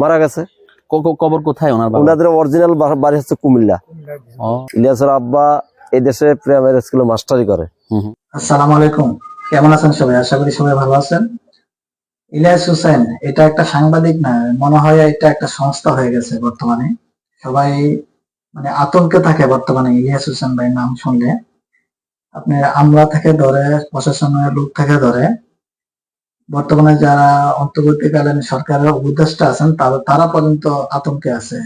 মারা গেছে। ক- ক- কবর কোথায় ওনার ওনাদের অরিজিনাল বাড়ি হচ্ছে কুমিল্লা। ইলিয়াসের আব্বা এই দেশে প্রাইমারি স্কুলে মাস্টারি করে। আসসালামু আলাইকুম। কেমন আছেন সবাই? আশা করি সবাই ভালো আছেন। ইলিয়াস হোসেন এটা একটা সাংবাদিক না? মনে হয় এটা একটা সংস্থা হয়ে গেছে বর্তমানে। সবাই মানে আতঙ্কে থাকে বর্তমানে ইলিয়াস হোসেন ভাই নাম শুনলে। আপনি আমরা থেকে ধরে প্রশাসনের লোক থেকে ধরে বর্তমানে যারা অন্তর্বর্তীকালীন সরকারের উপদেষ্টা আছেন, তারা তারা পর্যন্ত আতঙ্কে আছে।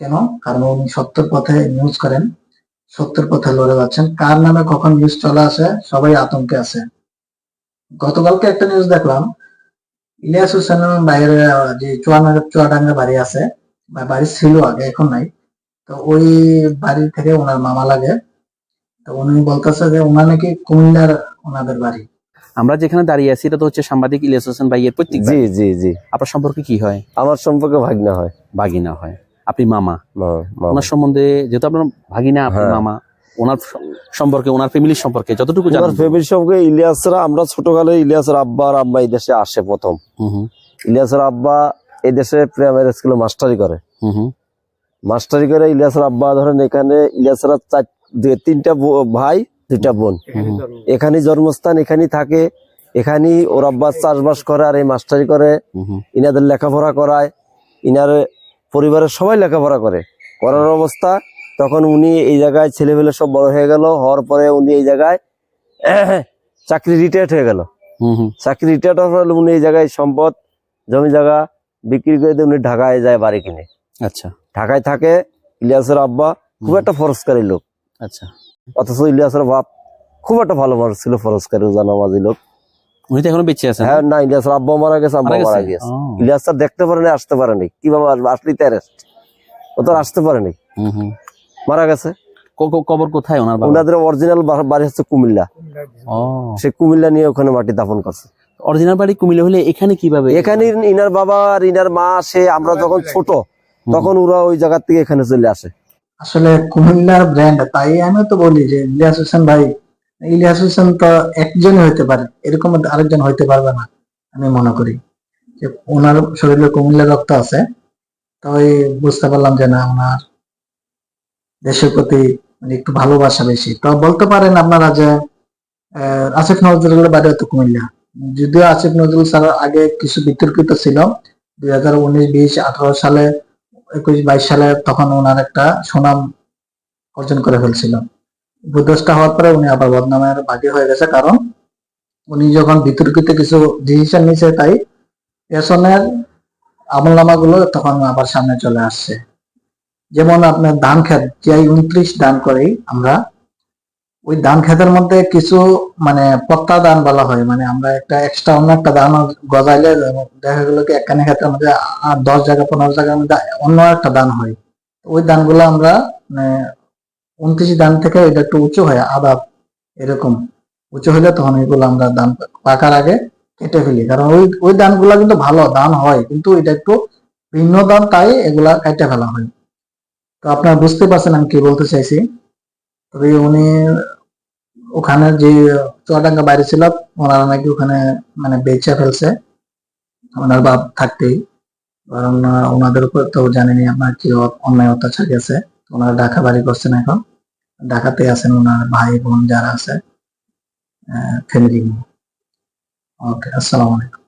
কেন? কারণ উনি সত্যের পথে নিউজ করেন, সত্যের পথে লড়ে যাচ্ছেন। কার নামে কখন নিউজ চলে আসে, সবাই আতঙ্কে আছে। গতকালকে একটা নিউজ দেখলাম, ইলিয়াস হোসেনের বাইরে যে চুয়াডাঙ্গা চুয়াডাঙ্গা বাড়ি আছে, বা বাড়ি ছিল আগে, এখন নাই। তো ওই বাড়ি থেকে ওনার মামা লাগে। তো উনি বলতেছে যে, ওনার নাকি কুমিল্লার ওনাদের বাড়ি। আমরা যেখানে দাঁড়িয়ে আছি এটা তো হচ্ছে সাংবাদিক ইলিয়াস হোসেন ভাইয়ের প্রত্যেক জি জি জি। আপনার সম্পর্কে কি হয়? আমার সম্পর্কে ভাগনা হয়। ভাগিনা হয়। আপনি মামা। ওনার সম্বন্ধে যেহেতু আপনার ভাগিনা আপনি হ্যাঁ। মামা ওনার সম্পর্কে ওনার ফ্যামিলির সম্পর্কে যতটুকু ওনার জানেন ফ্যামিলি সম্পর্কে ইলিয়াসরা আমরা ছোটকালে ইলিয়াসের আব্বা আর আম্মা এই দেশে আসে প্রথম। ইলিয়াসের আব্বা এই দেশে প্রাইমারি স্কুলে মাস্টারি করে। হুম হুম, মাস্টারি করে ইলিয়াসের আব্বা ধরেন এখানে ইলিয়াসরা চার দুই- তিনটা ভাই দুইটা বোন। এখানে জন্মস্থান এখানে থাকে। এখানেই ওর আব্বা চাষবাস করে আর এই মাস্টারি করে। ইনাদের লেখাপড়া করায়। ইনার পরিবারের সবাই লেখাপড়া করে। করার অবস্থা তখন উনি এই জায়গায় ছেলেবেলে সব বড় হয়ে গেল। হওয়ার পরে উনি এই জায়গায় চাকরি রিটায়ার্ড হয়ে গেল। চাকরি রিটায়ার্ড হওয়ার পরে উনি এই জায়গায় সম্পদ জমি জায়গা বিক্রি করে দিয়ে উনি ঢাকায় যায় বাড়ি কিনে। আচ্ছা। ঢাকায় থাকে ইলিয়াসের আব্বা খুব একটা ফরস্কারী লোক। আচ্ছা। অথচ ইলিয়াসের বাপ খুব একটা ভালো মানুষ ছিল ফরস্কারী জানামাজি লোক। উনি তো এখনও বেঁচে আছেন। হ্যাঁ না ইলিয়াসের আব্বা মারা গেছে আব্বা মারা গেছে? ইলিয়াস স্যার দেখতে পারেনি আসতে পারেনি। কীভাবে আসবে আসলেই তো arrest। ও তো আসতে পারেনি। মারা গেছে। কবর কোথায় ওনার ওনাদের অরিজিনাল বাড়ি হচ্ছে কুমিল্লা। সে কুমিল্লা নিয়ে ওখানে মাটি দাফন করছে। অরিজিনাল বাড়ি কুমিল্লা হলে এখানে কীভাবে? এখানে ইনার বাবা আর ইনার মা সে আমরা যখন ছোট তখন ওরা ওই জায়গার থেকে এখানে চলে আসে। আসলে কুমিল্লার ব্র্যান্ড তাই আমি তো বলি যে ইলিয়াস হোসেন ভাই, ইলিয়াস হোসেন তো একজনই হইতে পারে, এরকম আরেকজন হইতে পারবে না, আমি মনে করি। যে ওনার শরীরে কুমিল্লার রক্ত আছে তাই বুঝতে পারলাম যে না, ওনার দেশের প্রতি মানে একটু ভালোবাসা বেশি। তো বলতে পারেন আপনারা যে আসিফ নজরুলের বাড়ি হতো কুমিল্লা। যদিও আসিফ নজরুল স্যার আগে কিছু বিতর্কিত ছিল, দুই হাজার উনিশ, বিশ, আঠারো সালে একুশ বাইশ সালে তখন ওনার একটা সুনাম অর্জন করে ফেলছিল। উপদেষ্টা হওয়ার পরে উনি আবার বদনামের ভাগে হয়ে গেছে, কারণ উনি যখন বিতর্কিত কিছু ডিসিশন নিছে তাই পেছনের আমলনামা গুলো তখন আবার সামনে চলে আসছে। যেমন আপনার ধান খেত যে উনত্রিশ দান করেই আমরা ওই ধান খেতের মধ্যে কিছু মানে পত্তা দান বলা হয়। মানে আমরা একটা এক্সট্রা অন্য একটা ধান গজাইলে দেখা গেলো কি একখানে ক্ষেতের মধ্যে দশ জায়গা, পনেরো জায়গার মধ্যে অন্য একটা ধান হয়। ওই দানগুলো আমরা মানে উনত্রিশ ধান থেকে এটা একটু উঁচু হয়, আদা এরকম। উঁচু হলে তখন এগুলো আমরা ধান পাকার আগে কেটে ফেলি। কারণ ওই ওই দানগুলা কিন্তু ভালো ধান হয়, কিন্তু এটা একটু ভিন্ন দান তাই এগুলা কেটে ফেলা হয়। তো আপনারা বুঝতে পারছেন আমি কি বলতে চাইছি? তবে উনি ওখানে যে চুয়াডাঙ্গা বাইরে ছিল, ওনারা নাকি ওখানে মানে বেচে ফেলছে। ওনার বাপ থাকতেই। কারণ ওনাদের উপর তো জানেনি আপনার কি অন্যায় অত্যাচার গেছে। ওনারা ঢাকা বাড়ি করছেন এখন। ঢাকাতে আছেন ওনার ভাই বোন যারা আছে ফ্যামিলি ওকে আসসালামু আলাইকুম।